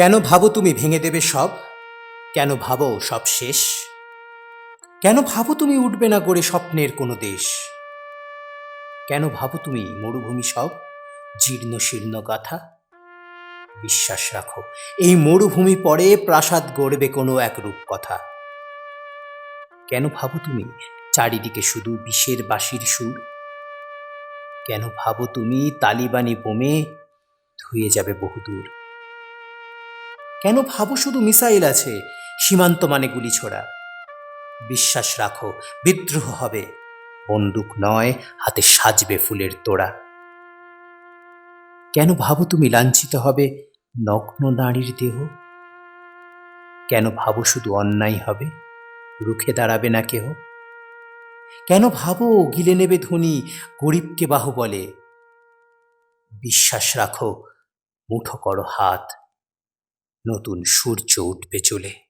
কেন ভাবো তুমি ভেঙে দেবে সব? কেন ভাবো সব শেষ? কেন ভাবো তুমি উঠবে না গড়ে স্বপ্নের কোনো দেশ? কেন ভাবো তুমি মরুভূমি সব? জীর্ণ শীর্ণ গাথা? বিশ্বাস রাখো, এই মরুভূমি পরে প্রাসাদ গড়বে কোনো এক রূপকথা। কেন ভাবো তুমি চারিদিকে শুধু বিষের বাঁশির সুর? কেন ভাবো তুমি তালিবানি বোমে ধুয়ে যাবে বহুদূর? কেন ভাবো শুধু মিসাইল আছে? সীমান্ত মানে গুলি ছোড়া। বিশ্বাস রাখো, বিদ্রোহ হবে। বন্দুক নয়, হাতে সাজবে ফুলের তোড়া। কেন ভাবো তুমি লাঞ্ছিত হবে, নগ্ন নারীর দেহ? কেন ভাবো শুধু অন্যায় হবে, রুখে দাঁড়াবে না কেহ? কেন ভাবো গিলে নেবে ধনী, গরিবকে বাহু বলে বিশ্বাস রাখো, মুঠো করো হাত। নতুন সূর্য উঠবে চলে।